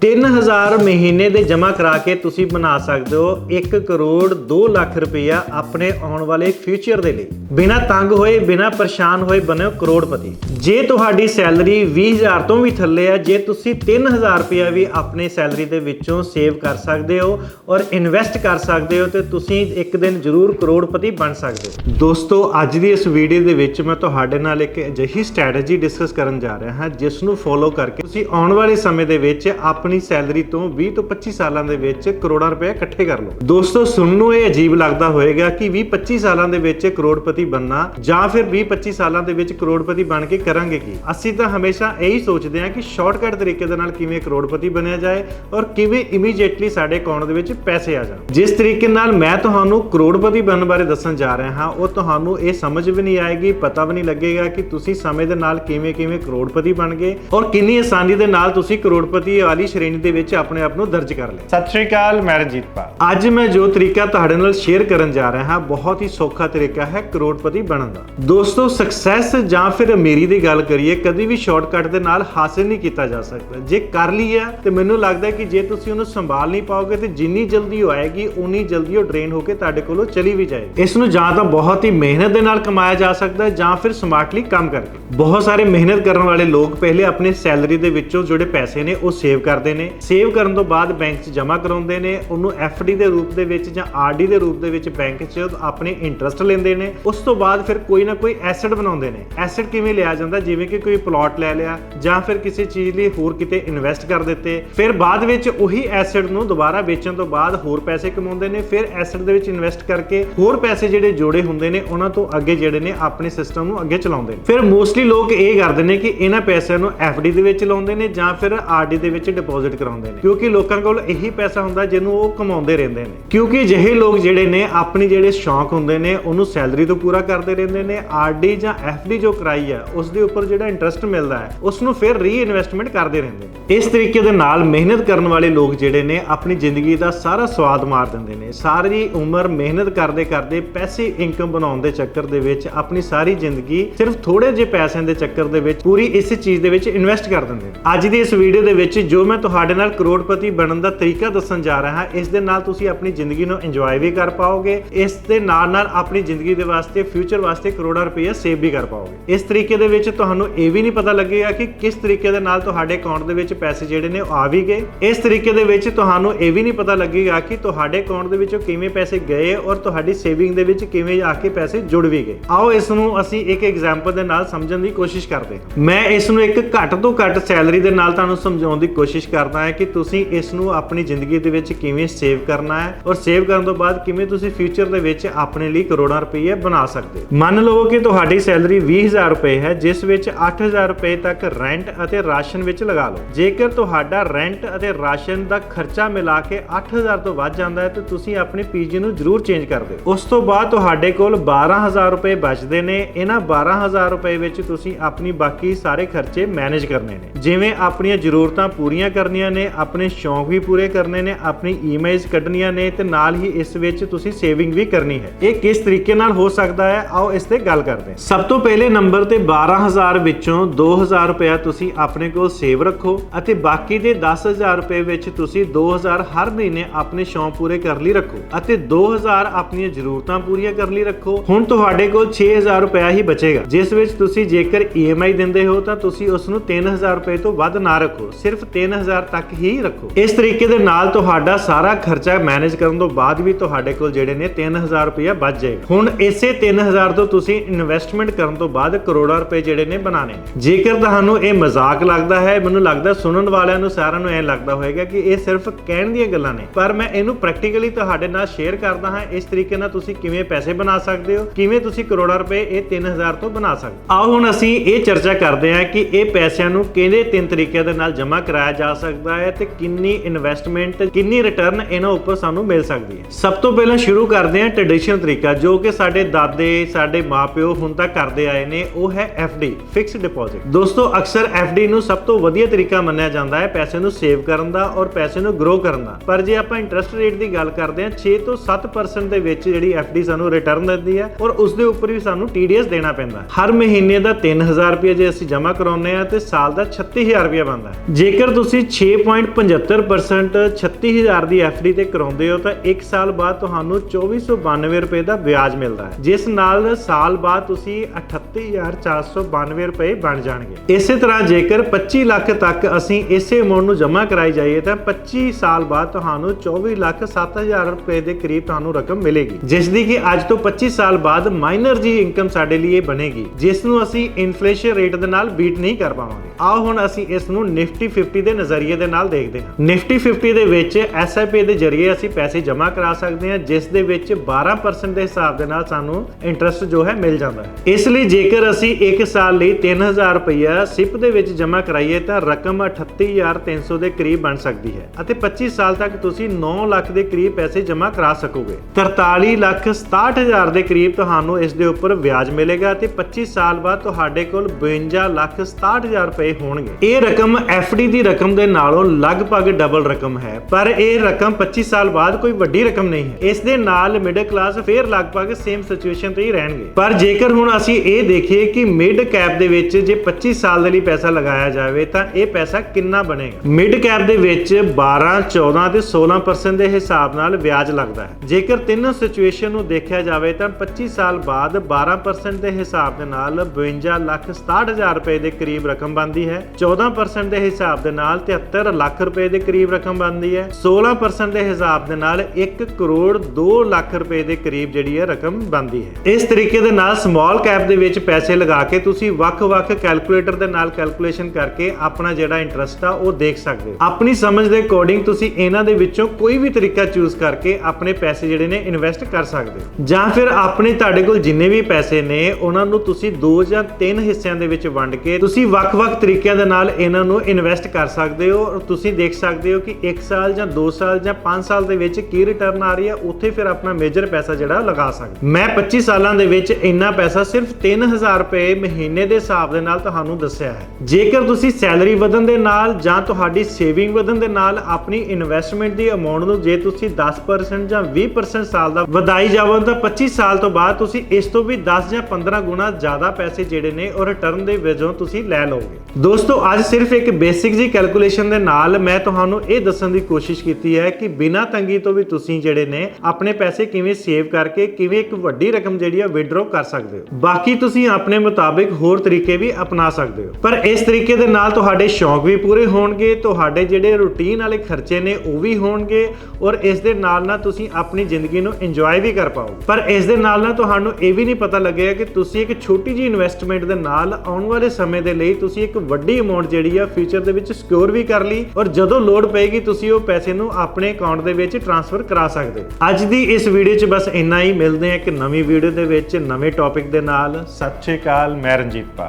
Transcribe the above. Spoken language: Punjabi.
3000 ਮਹੀਨੇ ਦੇ ਜਮ੍ਹਾਂ ਕਰਾ ਕੇ ਤੁਸੀਂ ਬਣਾ ਸਕਦੇ ਹੋ 1 ਕਰੋੜ 2 ਲੱਖ ਰੁਪਇਆ ਆਪਣੇ ਆਉਣ ਵਾਲੇ ਫਿਊਚਰ ਦੇ ਲਈ। ਬਿਨਾ ਤੰਗ ਹੋਏ, ਬਿਨਾ ਪਰੇਸ਼ਾਨ ਹੋਏ ਬਣੋ ਕਰੋੜਪਤੀ। ਜੇ ਤੁਹਾਡੀ ਸੈਲਰੀ 20000 ਤੋਂ ਵੀ ਥੱਲੇ ਹੈ ਜੇ ਤੁਸੀਂ 3000 ਰੁਪਇਆ ਵੀ ਆਪਣੇ ਸੈਲਰੀ ਦੇ ਵਿੱਚੋਂ ਸੇਵ ਕਰ ਸਕਦੇ ਹੋ ਔਰ ਇਨਵੈਸਟ ਕਰ ਸਕਦੇ ਹੋ, ਤੇ ਤੁਸੀਂ ਇੱਕ ਦਿਨ ਜ਼ਰੂਰ ਕਰੋੜਪਤੀ ਬਣ ਸਕਦੇ ਹੋ। ਦੋਸਤੋ, ਅੱਜ ਦੀ ਇਸ ਵੀਡੀਓ ਦੇ ਵਿੱਚ ਮੈਂ ਤੁਹਾਡੇ ਨਾਲ ਇੱਕ ਅਜਿਹੀ ਸਟ੍ਰੈਟਜੀ ਡਿਸਕਸ ਕਰਨ ਜਾ ਰਿਹਾ ਹਾਂ, ਜਿਸ ਨੂੰ ਫੋਲੋ ਕਰਕੇ ਤੁਸੀਂ ਆਉਣ ਵਾਲੇ ਸਮੇਂ ਦੇ ਵਿੱਚ ਆਪ ਆਪਣੀ ਸੈਲਰੀ ਤੋਂ 20 ਤੋਂ 25 ਸਾਲਾਂ ਦੇ ਵਿੱਚ ਕਰੋੜਾਂ ਰੁਪਏ ਇਕੱਠੇ ਕਰ ਲਓ। ਦੋਸਤੋ, ਸੁਣਨ ਨੂੰ ਇਹ ਅਜੀਬ ਲੱਗਦਾ ਹੋਵੇਗਾ ਕਿ 20 25 ਸਾਲਾਂ ਦੇ ਵਿੱਚ ਕਰੋੜਪਤੀ ਬਣਨਾ ਜਾਂ ਫਿਰ 20 25 ਸਾਲਾਂ ਦੇ ਵਿੱਚ ਕਰੋੜਪਤੀ ਬਣ ਕੇ ਕਰਾਂਗੇ ਕੀ? ਅਸੀਂ ਤਾਂ ਹਮੇਸ਼ਾ ਇਹੀ ਸੋਚਦੇ ਹਾਂ ਕਿ ਸ਼ਾਰਟਕਟ ਤਰੀਕੇ ਦੇ ਨਾਲ ਕਿਵੇਂ ਕਰੋੜਪਤੀ ਬਣਿਆ ਜਾਏ ਔਰ ਕਿਵੇਂ ਇਮੀਡੀਏਟਲੀ ਸਾਡੇ ਅਕਾਊਂਟ ਦੇ ਵਿੱਚ ਪੈਸੇ ਆ ਜਾਣ। ਜਿਸ ਤਰੀਕੇ ਨਾਲ ਮੈਂ ਤੁਹਾਨੂੰ ਕਰੋੜਪਤੀ ਬਣਨ ਬਾਰੇ ਦੱਸਣ ਜਾ ਰਿਹਾ ਹਾਂ, ਉਹ ਤੁਹਾਨੂੰ ਇਹ ਸਮਝ ਵੀ ਨਹੀਂ ਆਏਗੀ, ਪਤਾ ਵੀ ਨਹੀਂ ਲੱਗੇਗਾ ਕਿ ਤੁਸੀਂ ਸਮੇਂ ਦੇ ਨਾਲ ਕਿਵੇਂ ਕਿਵੇਂ ਕਰੋੜਪਤੀ ਬਣ ਗਏ ਔਰ ਕਿੰਨੀ ਆਸਾਨੀ ਦੇ ਨਾਲ ਤੁਸੀਂ ਕਰੋੜਪਤੀ ਵਾਲੀ ਸ਼੍ਰੇਣੀ ਦੇ ਵਿੱਚ ਆਪਣੇ ਆਪ ਨੂੰ ਦਰਜ ਕਰ ਲਿਆ। ਸਤਿ ਸ਼੍ਰੀ ਅਕਾਲ ਮੈਂ ਰਣਜੀਤ ਪਾਲ। ਅੱਜ ਮੈਂ ਜੋ ਤਰੀਕਾ ਤੁਹਾਡੇ ਨਾਲ ਸ਼ੇਅਰ ਕਰਨ ਜਾ ਰਿਹਾ ਹਾਂ ਬਹੁਤ ਹੀ ਸੌਖਾ ਤਰੀਕਾ ਹੈ ਕਰੋੜਪਤੀ ਬਣਨ ਦਾ। ਦੋਸਤੋ ਸਕਸੈਸ ਜਾਂ ਫਿਰ ਅਮੀਰੀ ਦੀ ਗੱਲ ਕਰੀਏ ਕਦੀ ਵੀ ਸ਼ਾਰਟਕਟ ਦੇ ਨਾਲ ਹਾਸਿਲ ਨਹੀਂ ਕੀਤਾ ਜਾ ਸਕਦਾ। ਜੇ ਕਰ ਲਈ ਹੈ ਤੇ ਮੈਨੂੰ ਲੱਗਦਾ ਹੈ ਕਿ ਜੇ ਤੁਸੀਂ ਉਹਨੂੰ ਸੰਭਾਲ ਨਹੀਂ ਪਾਓਗੇ ਤੇ ਜਿੰਨੀ ਜਲਦੀ ਉਹ ਆਏਗੀ ਉਨੀ ਜਲਦੀ ਉਹ ਡਰੇਨ ਹੋ ਕੇ ਤੁਹਾਡੇ ਕੋਲੋਂ ਚਲੀ ਵੀ ਜਾਏਗੀ। ਇਸ ਨੂੰ ਜਾਂ ਤਾਂ ਬਹੁਤ ਹੀ ਮਿਹਨਤ ਦੇ ਨਾਲ ਕਮਾਇਆ ਜਾ ਸਕਦਾ ਹੈ ਜਾਂ ਫਿਰ ਸਮਾਰਟਲੀ ਕੰਮ ਕਰਕੇ। ਬਹੁਤ ਸਾਰੇ ਮਿਹਨਤ ਕਰਨ ਵਾਲੇ ਲੋਕ ਪਹਿਲੇ ਆਪਣੀ ਸੈਲਰੀ ਦੇ ਵਿੱਚੋਂ ਜਿਹੜੇ ਪੈਸੇ ਨੇ ਉਹ ਸੇਵ ਕਰਦੇ ਨੇ ਸੇਵ ਕਰਨ ਤੋਂ ਬਾਅਦ ਬੈਂਕ 'ਚ ਜਮ੍ਹਾਂ ਕਰਾਉਂਦੇ ਨੇ, ਉਹਨੂੰ ਡੀ ਦੇ ਰੂਪ ਦੇ ਵਿੱਚ ਜਾਂ ਡੀ ਦੇ ਰੂਪ ਦੇ ਵਿੱਚ ਬੈਂਕ 'ਚ ਆਪਣੇ ਇੰਟਰਸਟ ਲੈਂਦੇ ਨੇ। ਉਸ ਤੋਂ ਬਾਅਦ ਫਿਰ ਕੋਈ ਨਾ ਕੋਈ ਐਸੈਟ ਬਣਾਉਂਦੇ ਨੇ। ਐਸੈਟ ਕਿਵੇਂ ਲਿਆ ਜਾਂਦਾ? ਜਿਵੇਂ ਕਿ ਕੋਈ ਪਲਾਟ ਲੈ ਲਿਆ ਜਾਂ ਫਿਰ ਕਿਸੇ ਚੀਜ਼ ਲਈ ਹੋਰ ਕਿਤੇ ਇਨਵੈਸਟ ਕਰ ਦਿੱਤੇ। ਫਿਰ ਬਾਅਦ ਵਿੱਚ ਉਹੀ ਐਸੈਟ ਨੂੰ ਦੁਬਾਰਾ ਵੇਚਣ ਤੋਂ ਬਾਅਦ ਹੋਰ ਪੈਸੇ ਕਮਾਉਂਦੇ ਨੇ। ਫਿਰ ਐਸੈਟ ਦੇ ਵਿੱਚ ਇਨਵੈਸਟ ਕਰਕੇ ਹੋਰ ਪੈਸੇ ਜਿਹੜੇ ਜੋੜੇ ਹੁੰਦੇ ਨੇ, ਉਹਨਾਂ ਤੋਂ ਅੱਗੇ ਜਿਹੜੇ ਨੇ ਆਪਣੇ ਸਿਸਟਮ ਨੂੰ ਅੱਗੇ ਚਲਾਉਂਦੇ ਨੇ। ਫਿਰ ਮੋਸਟਲੀ ਲੋਕ ਇਹ ਕਰਦੇ ਨੇ ਕਿ ਇਹਨਾਂ ਪੈਸਿਆਂ ਨੂੰ ਡੀ ਦੇ ਵਿੱਚ ਲਾਉਂਦੇ ਨੇ ਜਾਂ ਫਿਰ ਡੀ ਦੇ ਵਿੱਚ ਡਿਪੋਜ਼ਿਟ ਕਰਾਉਂਦੇ ਨੇ। ਕਿਉਂਕਿ ਲੋਕਾਂ ਕੋਲ ਇਹੀ ਪੈਸਾ ਹੁੰਦਾ ਜਿਹਨੂੰ ਉਹ ਕਮਾਉਂਦੇ ਰਹਿੰਦੇ ਨੇ। ਕਿਉਂਕਿ ਜਿਹੇ ਲੋਕ ਜਿਹੜੇ ਨੇ, ਆਪਣੀ ਜਿਹੜੇ ਸ਼ੌਂਕ ਹੁੰਦੇ ਨੇ, ਉਹਨੂੰ ਸੈਲਰੀ ਤੋਂ ਪੂਰਾ ਕਰਦੇ ਰਹਿੰਦੇ ਨੇ। ਡੀ ਜਾਂ ਡੀ ਜੋ ਕਰਾਈ ਹੈ, ਉਸ ਦੇ ਉੱਪਰ ਜਿਹੜਾ ਇੰਟਰਸਟ ਮਿਲਦਾ ਹੈ, ਉਸ ਨੂੰ ਫਿਰ ਰੀਇਨਵੈਸਟਮੈਂਟ ਕਰਦੇ ਰਹਿੰਦੇ ਨੇ। ਇਸ ਤਰੀਕੇ ਦੇ ਨਾਲ ਮਿਹਨਤ ਕਰਨ ਵਾਲੇ ਲੋਕ ਜਿਹੜੇ ਨੇ, ਆਪਣੀ ਜ਼ਿੰਦਗੀ ਦਾ ਸਾਰਾ ਸਵਾਦ ਮਾਰ ਦਿੰਦੇ ਨੇ। ਸਾਰੀ ਉਮਰ ਮਿਹਨਤ ਕਰਦੇ ਕਰਦੇ ਪੈਸੇ ਇਨਕਮ ਬਣਾਉਣ ਦੇ ਚੱਕਰ ਦੇ ਵਿੱਚ ਆਪਣੀ ਸਾਰੀ ਜ਼ਿੰਦਗੀ ਸਿਰਫ ਥੋੜੇ ਜਿਹੇ ਪੈਸਿਆਂ ਦੇ ਚੱਕਰ ਦੇ ਵਿੱਚ ਪੂਰੀ ਇਸ ਚੀਜ਼ ਦੇ ਵਿੱਚ ਇਨਵੈਸਟ ਕਰ ਦਿੰਦੇ ਨੇ। ਅੱਜ ਦੀ ਇਸ ਵੀਡੀਓ ਦੇ ਵਿੱਚ ਜੋ ਮੈਂ ਤੁਹਾਡੇ ਨਾਲ ਕਰੋੜਪਤੀ ਬਣਨ ਦਾ ਤਰੀਕਾ ਦੱਸਣ ਜਾ ਰਿਹਾ ਹਾਂ। ਇਸ ਦੇ ਨਾਲ ਤੁਸੀਂ ਆਪਣੀ ਜ਼ਿੰਦਗੀ ਨੂੰ ਇੰਜੋਏ ਵੀ ਕਰ ਪਾਓਗੇ। ਇਸ ਦੇ ਨਾਲ ਨਾਲ ਆਪਣੀ ਜ਼ਿੰਦਗੀ ਦੇ ਵਾਸਤੇ ਫਿਊਚਰ ਵਾਸਤੇ ਕਰੋੜਾਂ ਰੁਪਏ ਸੇਵ ਵੀ ਕਰ ਪਾਓਗੇ। ਇਸ ਤਰੀਕੇ ਦੇ ਵਿੱਚ ਤੁਹਾਨੂੰ ਇਹ ਵੀ ਨਹੀਂ ਪਤਾ ਲੱਗੇਗਾ ਕਿ ਕਿਸ ਤਰੀਕੇ ਦੇ ਨਾਲ ਤੁਹਾਡੇ ਅਕਾਊਂਟ ਦੇ ਵਿੱਚ ਪੈਸੇ ਜਿਹੜੇ ਨੇ ਉਹ ਆ ਵੀ ਗਏ। ਇਸ ਤਰੀਕੇ ਦੇ ਵਿੱਚ ਤੁਹਾਨੂੰ ਇਹ ਵੀ ਨਹੀਂ ਪਤਾ ਲੱਗੇਗਾ ਕਿ ਤੁਹਾਡੇ ਅਕਾਊਂਟ ਦੇ ਵਿੱਚੋਂ ਕਿਵੇਂ ਪੈਸੇ ਗਏ ਔਰ ਤੁਹਾਡੀ ਸੇਵਿੰਗ ਦੇ ਵਿੱਚ ਕਿਵੇਂ ਆ ਕੇ ਪੈਸੇ ਜੁੜ ਵੀ ਗਏ। ਆਓ ਇਸ ਨੂੰ ਅਸੀਂ ਇੱਕ ਐਗਜ਼ਾਮਪਲ ਦੇ ਨਾਲ ਸਮਝਣ ਦੀ ਕੋਸ਼ਿਸ਼ ਕਰਦੇ ਹਾਂ। ਮੈਂ ਇਸ ਨੂੰ ਇੱਕ ਘੱਟ ਤੋਂ ਘੱਟ ਸੈਲਰੀ ਦੇ ਨਾਲ ਤੁਹਾਨੂੰ ਸਮਝਾਉਣ ਦੀ ਕੋਸ਼ਿਸ਼ ਕਰਦਾ ਹਾਂ ਕਿ ਤੁਸੀਂ ਇਸ ਨੂੰ ਆਪਣੀ ਜ਼ਿੰਦਗੀ ਦੇ ਵਿੱਚ ਕਿਵੇਂ ਸੇਵ ਕਰਨਾ ਹੈ ਔਰ ਸੇਵ ਕਰਨ ਤੋਂ ਬਾਅਦ ਕਿਵੇਂ ਤੁਸੀਂ ਫਿਊਚਰ ਦੇ ਵਿੱਚ ਆਪਣੇ ਲਈ ਕਰੋੜਾਂ ਰੁਪਏ ਬਣਾ ਸਕਦੇ ਹੋ। ਮੰਨ ਲਓ ਕਿ ਤੁਹਾਡੀ ਸੈਲਰੀ 20000 ਰੁਪਏ ਹੈ, ਜਿਸ ਵਿੱਚ 8000 ਰੁਪਏ ਤੱਕ ਰੈਂਟ ਅਤੇ ਰਾਸ਼ਨ ਵਿੱਚ ਲਗਾ ਲਓ। ਜੇਕਰ ਤੁਹਾਡਾ ਰੈਂਟ ਅਤੇ ਰਾਸ਼ਨ ਦਾ ਖਰਚਾ ਮਿਲਾ ਕੇ 8000 ਤੋਂ ਵੱਧ ਜਾਂਦਾ ਹੈ, ਤਾਂ ਤੁਸੀਂ ਆਪਣੀ ਪੀਜੀ ਨੂੰ ਜ਼ਰੂਰ ਚੇਂਜ ਕਰ ਦਿਓ। ਉਸ ਤੋਂ ਬਾਅਦ ਤੁਹਾਡੇ ਕੋਲ 12000 ਰੁਪਏ ਬਚਦੇ ਨੇ। ਇਹਨਾਂ 12000 ਰੁਪਏ ਵਿੱਚ ਤੁਸੀਂ ਆਪਣੀ ਬਾਕੀ ਸਾਰੇ ਖਰਚੇ ਮੈਨੇਜ ਕਰਨੇ ਨੇ। ਜਿਵੇਂ ਆਪਣੀਆਂ ਜ਼ਰੂਰਤਾਂ ਪੂਰੀਆਂ ਕਰਨੀਆਂ ਨੇ, ਆਪਣੇ ਸ਼ੌਂਕ ਵੀ ਪੂਰੇ ਕਰਨੇ ਨੇ, ਆਪਣੀ ਈਮੇਜ ਕੱਢਣੀਆਂ ਨੇ ਤੇ ਨਾਲ ਹੀ ਇਸ ਵਿੱਚ ਤੁਸੀਂ ਸੇਵਿੰਗ ਵੀ ਕਰਨੀ ਹੈ। ਇਹ ਕਿਸ ਤਰੀਕੇ ਨਾਲ ਹੋ ਸਕਦਾ ਹੈ? ਆਓ ਇਸ ਤੇ ਗੱਲ ਕਰਦੇ ਹਾਂ। ਸਭ ਤੋਂ ਪਹਿਲੇ ਨੰਬਰ ਤੇ 12000 ਵਿੱਚੋਂ 2000 ਰੁਪਏ ਤੁਸੀਂ ਆਪਣੇ ਕੋਲ ਸੇਵ ਰੱਖੋ ਅਤੇ ਬਾਕੀ ਦੇ 10000 ਰੁਪਏ ਵਿੱਚ ਤੁਸੀਂ 2000 ਹਰ ਮਹੀਨੇ ਆਪਣੇ ਸ਼ੌਂਕ ਪੂਰੇ ਕਰ ਲਈ ਰੱਖੋ ਅਤੇ 2000 ਆਪਣੀਆਂ ਜ਼ਰੂਰਤਾਂ ਪੂਰੀਆਂ ਕਰਨ ਲਈ ਰੱਖੋ। ਹੁਣ ਤੁਹਾਡੇ ਕੋਲ 6000 ਰੁਪਏ ਹੀ ਬਚੇਗਾ। ਜਿਸ ਵਿੱਚ ਤੁਸੀਂ ਜੇਕਰ EMI ਦਿੰਦੇ ਹੋ ਤਾਂ ਤੁਸੀਂ ਉਸ ਨੂੰ 3000 ਰੁਪਏ ਤੋਂ ਵੱਧ ਨਾ ਰੱਖੋ। ਸਿਰਫ 3000 ਤੱਕ ਹੀ ਰੱਖੋ। ਇਸ ਤਰੀਕੇ ਦੇ ਨਾਲ ਤੁਹਾਡਾ ਸਾਰਾ ਖਰਚਾ ਮੈਨੇਜ ਕਰਨ ਤੋਂ ਬਾਅਦ ਵੀ ਤੁਹਾਡੇ ਕੋਲ ਜਿਹੜੇ ਨੇ 3000 ਰੁਪਏ ਬਚ ਜਾਏਗਾ। ਹੁਣ ਇਸੇ 3000 ਤੋਂ ਤੁਸੀਂ ਇਨਵੈਸਟਮੈਂਟ ਕਰਨ ਤੋਂ ਬਾਅਦ ਕਰੋੜਾਂ ਰੁਪਏ ਜਿਹੜੇ ਨੇ ਬਣਾਣੇ ਜੇਕਰ ਤੁਹਾਨੂੰ ਇਹ ਮਜ਼ਾਕ ਲੱਗਦਾ ਹੈ, ਮੈਨੂੰ ਲੱਗਦਾ ਸੁਣਨ ਵਾਲਿਆਂ ਨੂੰ ਸਾਰਿਆਂ ਨੂੰ ਐ ਲੱਗਦਾ ਹੋਵੇਗਾ ਕਿ ਇਹ ਸਿਰਫ ਕਹਿਣ ਦੀਆਂ ਗੱਲਾਂ ਨੇ। ਪਰ ਮੈਂ ਇਹਨੂੰ ਪ੍ਰੈਕਟੀਕਲੀ ਤੁਹਾਡੇ ਨਾਲ ਸ਼ੇਅਰ ਕਰਦਾ ਹਾਂ, ਇਸ ਤਰੀਕੇ ਨਾਲ ਤੁਸੀਂ ਕਿਵੇਂ ਪੈਸੇ ਬਣਾ ਸਕਦੇ ਹੋ, ਕਿਵੇਂ ਤੁਸੀਂ ਕਰੋੜਾਂ ਰੁਪਏ ਇਹ 3000 ਤੋਂ ਬਣਾ ਸਕਦੇ ਹੋ। ਆਓ ਹੁਣ ਅਸੀਂ ਇਹ ਚਰਚਾ ਕਰਦੇ ਹਾਂ ਕਿ ਇਹ ਪੈਸਿਆਂ ਨੂੰ ਕਿਹੜੇ ਤਿੰਨ ਤਰੀਕਿਆਂ ਦੇ ਨਾਲ ਜਮ੍ਹਾਂ ਕਰਾਇਆ ਜਾ ਸਕਦਾ ਹੈ ਤੇ ਕਿੰਨੀ ਇਨਵੈਸਟਮੈਂਟ ਕਿੰਨੀ ਰਿਟਰਨ ਇਹਨਾਂ ਉੱਪਰ ਸਾਨੂੰ ਮਿਲ ਸਕਦੀ ਹੈ। ਸਭ ਤੋਂ ਪਹਿਲਾਂ ਸ਼ੁਰੂ ਕਰਦੇ ਹਾਂ ਟ੍ਰੈਡੀਸ਼ਨਲ ਤਰੀਕਾ, ਜੋ ਕਿ ਸਾਡੇ ਦਾਦੇ, ਸਾਡੇ ਮਾਪਿਓ ਹੁਣ ਤੱਕ ਕਰਦੇ ਆਏ ਨੇ, ਉਹ ਹੈ FD ਫਿਕਸਡ ਡਿਪੋਜ਼ਿਟ ਦੋਸਤੋ, ਅਕਸਰ FD ਨੂੰ ਸਭ ਤੋਂ ਵਧੀਆ ਤਰੀਕਾ ਮੰਨਿਆ ਜਾਂਦਾ ਹੈ ਪੈਸੇ ਨੂੰ ਸੇਵ ਕਰਨ ਦਾ ਔਰ ਪੈਸੇ ਨੂੰ ਗਰੋ ਕਰਨ ਦਾ। ਪਰ ਜੇ ਆਪਾਂ ਇੰਟਰਸਟ ਰੇਟ ਦੀ ਗੱਲ ਕਰਦੇ ਹਾਂ 6 ਤੋਂ 7% ਦੇ ਵਿੱਚ ਜਿਹੜੀ FD ਸਾਨੂੰ ਰਿਟਰਨ ਦਿੰਦੀ ਹੈ ਔਰ ਉਸ ਦੇ ਉੱਪਰ ਵੀ ਸਾਨੂੰ TDS ਦੇਣਾ ਪੈਂਦਾ ਹਰ ਮਹੀਨੇ ਦਾ 3000 ਰੁਪਏ ਜੇ ਅਸੀਂ ਜਮ੍ਹਾਂ ਕਰਾਉਂਦੇ ਆ ਤੇ ਸਾਲ ਦਾ 36000 ਰੁਪਏ ਬਣਦਾ ਜੇਕਰ ਤੁਸੀਂ 6.75% 36000 ਦੀ FD ਤੇ ਕਰਾਉਂਦੇ ਹੋ ਤਾਂ 1 ਸਾਲ ਬਾਅਦ ਤੁਹਾਨੂੰ 2492 ਰੁਪਏ ਦਾ ਵਿਆਜ ਮਿਲਦਾ ਹੈ, ਜਿਸ ਨਾਲ ਸਾਲ ਬਾਅਦ ਤੁਸੀਂ 38492 ਰੁਪਏ ਬਣ ਜਾਣਗੇ। ਇਸੇ ਤਰ੍ਹਾਂ ਜੇਕਰ 25 ਲੱਖ ਤੱਕ ਅਸੀਂ ਇਸੇ ਅਮਾਉਂਟ ਨੂੰ ਜਮ੍ਹਾਂ ਕਰਾਈ ਜਾਈਏ ਤਾਂ 25 ਸਾਲ ਬਾਅਦ ਤੁਹਾਨੂੰ 24 ਲੱਖ 7000 ਰੁਪਏ ਦੇ ਕਰੀਬ ਤੁਹਾਨੂੰ ਰਕਮ ਮਿਲੇਗੀ। ਜਿਸ ਦੀ ਕਿ ਅੱਜ ਤੋਂ 25 ਸਾਲ ਬਾਅਦ ਮਾਈਨਰ ਜੀ ਇਨਕਮ ਸਾਡੇ ਲਈ ਇਹ ਬਣੇਗੀ, ਜਿਸ ਨੂੰ ਅਸੀਂ ਇਨਫਲੇਸ਼ਨ ਰੇਟ ਦੇ ਨਾਲ ਬੀਟ ਨਹੀਂ ਕਰ ਪਾਵਾਂਗੇ। ਆਓ ਹੁਣ ਅਸੀਂ ਇਸ ਨੂੰ ਨਿਫਟੀ 50 ਦੇ ਨਜ਼ਰ ਨਜ਼ਰੀਏ ਦੇ ਨਾਲ ਦੇਖਦੇ ਹਾਂ। ਨਿਫਟੀ 50 ਦੇ ਵਿੱਚ ਐਸਆਈਪੀ ਦੇ ਜ਼ਰੀਏ ਅਸੀਂ ਪੈਸੇ ਜਮ੍ਹਾਂ ਕਰਾ ਸਕਦੇ ਹਾਂ, ਜਿਸ ਦੇ ਵਿੱਚ 12% ਦੇ ਹਿਸਾਬ ਦੇ ਨਾਲ ਸਾਨੂੰ ਇੰਟਰਸਟ ਜੋ ਹੈ ਮਿਲ ਜਾਂਦਾ ਹੈ। ਇਸ ਲਈ ਜੇਕਰ ਅਸੀਂ 1 ਸਾਲ ਲਈ 3000 ਰੁਪਇਆ ਸਿਪ ਦੇ ਵਿੱਚ ਜਮ੍ਹਾਂ ਕਰਾਈਏ ਤਾਂ ਰਕਮ 38300 ਦੇ ਕਰੀਬ ਬਣ ਸਕਦੀ ਹੈ ਅਤੇ 25 ਸਾਲ ਤੱਕ ਤੁਸੀਂ 9 ਲੱਖ ਦੇ ਕਰੀਬ ਪੈਸੇ ਜਮ੍ਹਾਂ ਕਰਾ ਸਕੋਗੇ। 43 ਲੱਖ 67000 ਦੇ ਕਰੀਬ ਤੁਹਾਨੂੰ ਇਸ ਦੇ ਉੱਪਰ ਵਿਆਜ ਮਿਲੇਗਾ ਅਤੇ 25 ਸਾਲ ਬਾਅਦ ਤੁਹਾਡੇ ਕੋਲ 52 ਲੱਖ 67000 ਰੁਪਏ ਹੋਣਗੇ। ਇਹ ਰਕਮ FD ਦੀ ਰਕਮ ਦੇ ਨਾਲੋਂ ਲਗਭਗ ਡਬਲ ਰਕਮ ਹੈ। ਪਰ ਇਹ ਰਕਮ 25 ਸਾਲ ਬਾਅਦ ਕੋਈ ਵੱਡੀ ਰਕਮ ਨਹੀਂ ਹੈ। ਇਸ ਦੇ ਨਾਲ ਮਿਡਲ ਕਲਾਸ ਫੇਰ ਲਗਭਗ ਸੇਮ ਸਿਚੁਏਸ਼ਨ ਤੇ ਹੀ ਰਹਿਣਗੇ। ਪਰ ਜੇਕਰ ਹੁਣ ਅਸੀਂ ਇਹ ਦੇਖੀਏ ਕਿ ਮਿਡ ਕੈਪ ਦੇ ਵਿੱਚ ਜੇ 25 ਸਾਲ ਦੇ ਲਈ ਪੈਸਾ ਲਗਾਇਆ ਜਾਵੇ, ਤਾਂ ਇਹ ਪੈਸਾ ਕਿੰਨਾ ਬਣੇਗਾ? ਮਿਡ ਕੈਪ ਦੇ ਵਿੱਚ 12 14 ਤੇ 16% ਦੇ ਹਿਸਾਬ ਨਾਲ ਵਿਆਜ ਲੱਗਦਾ ਹੈ। ਜੇਕਰ ਤਿੰਨ ਸਿਚੁਏਸ਼ਨ ਨੂੰ ਦੇਖਿਆ ਜਾਵੇ, ਤਾਂ 25 ਸਾਲ ਬਾਅਦ 12% ਦੇ ਹਿਸਾਬ ਦੇ ਨਾਲ 52 ਲੱਖ 67000 ਰੁਪਏ ਦੇ ਕਰੀਬ ਰਕਮ ਬਣਦੀ ਹੈ। 14% ਦੇ ਹਿਸਾਬ ਦੇ ਨਾਲ 73 ਲੱਖ ਰੁਪਏ ਦੇ ਕਰੀਬ ਰਕਮ ਬਣਦੀ ਹੈ। 16% ਦੇ ਹਿਸਾਬ ਦੇ ਨਾਲ 1 ਕਰੋੜ 2 ਲੱਖ ਰੁਪਏ ਦੇ ਕਰੀਬ ਜਿਹੜੀ ਹੈ ਰਕਮ ਬਣਦੀ ਹੈ। ਇਸ ਤਰੀਕੇ ਦੇ ਨਾਲ ਸਮਾਲ ਕੈਪ ਦੇ ਵਿੱਚ ਪੈਸੇ ਲਗਾ ਕੇ ਤੁਸੀਂ ਵੱਖ-ਵੱਖ ਕੈਲਕੂਲੇਟਰ ਦੇ ਨਾਲ ਕੈਲਕੂਲੇਸ਼ਨ ਕਰਕੇ ਆਪਣਾ ਜਿਹੜਾ ਇੰਟਰਸਟ ਆ, ਉਹ ਦੇਖ ਸਕਦੇ ਹੋ। ਆਪਣੀ ਸਮਝ ਦੇ ਅਕੋਰਡਿੰਗ ਤੁਸੀਂ ਇਹਨਾਂ ਦੇ ਵਿੱਚੋਂ ਕੋਈ ਵੀ ਤਰੀਕਾ ਚੂਜ਼ ਕਰਕੇ ਆਪਣੇ ਪੈਸੇ ਜਿਹੜੇ ਨੇ ਇਨਵੈਸਟ ਕਰ ਸਕਦੇ ਹੋ। ਜਾਂ ਫਿਰ ਆਪਣੇ ਤੁਹਾਡੇ ਕੋਲ ਜਿੰਨੇ ਵੀ ਪੈਸੇ ਨੇ, ਉਹਨਾਂ ਨੂੰ ਤੁਸੀਂ ਦੋ ਜਾਂ ਤਿੰਨ ਹਿੱਸਿਆਂ ਦੇ ਵਿੱਚ ਵੰਡ ਕੇ ਤੁਸੀਂ ਵੱਖ-ਵੱਖ ਤਰੀਕਿਆਂ ਦੇ ਨਾਲ ਇਹਨਾਂ ਨੂੰ ਇਨਵੈਸਟ ਕਰ ਸਕਦੇ ਹੋ ਔਰ ਤੁਸੀਂ ਦੇਖ ਸਕਦੇ ਹੋ ਕਿ 1 ਸਾਲ ਜਾਂ 2 ਸਾਲ ਜਾਂ 5 ਸਾਲ ਦੇ ਵਿੱਚ ਕੀ ਰਿਟਰਨ ਆ ਰਹੀ ਹੈ, ਉੱਥੇ ਫਿਰ ਆਪਣਾ ਮੇਜਰ ਪੈਸਾ ਜਿਹੜਾ ਲਗਾ ਸਕਦੇ ਮੈਂ 25 ਸਾਲਾਂ ਦੇ ਵਿੱਚ ਇੰਨਾ ਪੈਸਾ ਸਿਰਫ 3000 ਰੁਪਏ ਮਹੀਨੇ ਦੇ ਹਿਸਾਬ ਦੇ ਨਾਲ ਤੁਹਾਨੂੰ ਦੱਸਿਆ ਹੈ। ਜੇਕਰ ਤੁਸੀਂ ਸੈਲਰੀ ਵਧਣ ਦੇ ਨਾਲ ਜਾਂ ਤੁਹਾਡੀ ਸੇਵਿੰਗ ਵਧਣ ਦੇ ਨਾਲ ਆਪਣੀ ਇਨਵੈਸਟਮੈਂਟ ਦੀ ਅਮਾਉਂਟ ਨੂੰ ਜੇ ਤੁਸੀਂ 10% ਜਾਂ 20% ਸਾਲ ਦਾ ਵਧਾਈ ਜਾਵੋ, ਤਾਂ 25 ਸਾਲ ਤੋਂ ਬਾਅਦ ਤੁਸੀਂ ਇਸ ਤੋਂ ਵੀ 10 ਜਾਂ 15 ਗੁਣਾ ਜ਼ਿਆਦਾ ਪੈਸੇ ਜਿਹੜੇ ਨੇ ਉਹ ਰਿਟਰਨ ਦੇ ਵਜੋਂ ਤੁਸੀਂ ਲੈ ਲਓਗੇ। ਦੋਸਤੋ, ਅੱਜ ਸਿਰਫ ਇੱਕ ਬੇਸਿਕ ਜੀ ਕੈਲਕੂਲੇਸ਼ਨ ਦੇ ਨਾਲ ਮੈਂ ਤੁਹਾਨੂੰ ਇਹ ਦੱਸਣ ਦੀ ਕੋਸ਼ਿਸ਼ ਕੀਤੀ ਹੈ ਕਿ ਬਿਨਾਂ ਤੰਗੀ ਤੋਂ ਵੀ ਤੁਸੀਂ ਜਿਹੜੇ ਨੇ ਆਪਣੇ ਪੈਸੇ ਕਿਵੇਂ ਸੇਵ ਕਰਕੇ ਕਿਵੇਂ ਇੱਕ ਵੱਡੀ ਰਕਮ ਜਿਹੜੀ ਆ ਵਿਡਰੋ ਕਰ ਸਕਦੇ ਹੋ। ਬਾਕੀ ਤੁਸੀਂ ਆਪਣੇ ਮੁਤਾਬਿਕ ਹੋਰ ਤਰੀਕੇ ਵੀ ਅਪਣਾ ਸਕਦੇ ਹੋ। ਪਰ ਇਸ ਤਰੀਕੇ ਦੇ ਨਾਲ ਤੁਹਾਡੇ ਸ਼ੌਂਕ ਵੀ ਪੂਰੇ ਹੋਣਗੇ, ਤੁਹਾਡੇ ਜਿਹੜੇ ਰੂਟੀਨ ਵਾਲੇ ਖਰਚੇ ਨੇ ਉਹ ਵੀ ਹੋਣਗੇ ਔਰ ਇਸ ਦੇ ਨਾਲ ਨਾਲ ਤੁਸੀਂ ਆਪਣੀ ਜ਼ਿੰਦਗੀ ਨੂੰ ਇੰਜੋਏ ਵੀ ਕਰ ਪਾਓਗੇ। ਪਰ ਇਸ ਦੇ ਨਾਲ ਨਾਲ ਤੁਹਾਨੂੰ ਇਹ ਵੀ ਨਹੀਂ ਪਤਾ ਲੱਗੇਗਾ ਕਿ ਤੁਸੀਂ ਇੱਕ ਛੋਟੀ ਜੀ ਇਨਵੈਸਟਮੈਂਟ ਦੇ ਨਾਲ ਆਉਣ ਵਾਲੇ ਸਮੇਂ ਦੇ ਲਈ ਤੁਸੀਂ ਇੱਕ ਵੱਡੀ ਅਮਾਉਂਟ ਜਿਹੜੀ ਆ ਫਿਊਚਰ ਦੇ ਵਿੱਚ ਸਿਕਿਉਰ ਵੀ ਕਰ ਲਈ ਔਰ ਜਦੋਂ ਲੋੜ ਪਏਗੀ ਤੁਸੀਂ ਉਹ ਪੈਸੇ ਨੂੰ ਆਪਣੇ ਅਕਾਊਂਟ ਦੇ ਵਿੱਚ ਟ੍ਰਾਂਸਫਰ ਕਰਾ ਸਕਦੇ ਹੋ। ਅੱਜ ਦੀ ਇਸ ਵੀਡੀਓ 'ਚ ਬਸ ਇੰਨਾ ਹੀ। ਮਿਲਦੇ ਹਾਂ ਇੱਕ ਨਵੀਂ ਵੀਡੀਓ ਦੇ ਵਿੱਚ ਨਵੇਂ ਟੌਪਿਕ ਦੇ ਨਾਲ। ਸਤਿ ਸ਼੍ਰੀ ਅਕਾਲ, ਮੈਂ ਰਣਜੀਤ ਪਾਲ।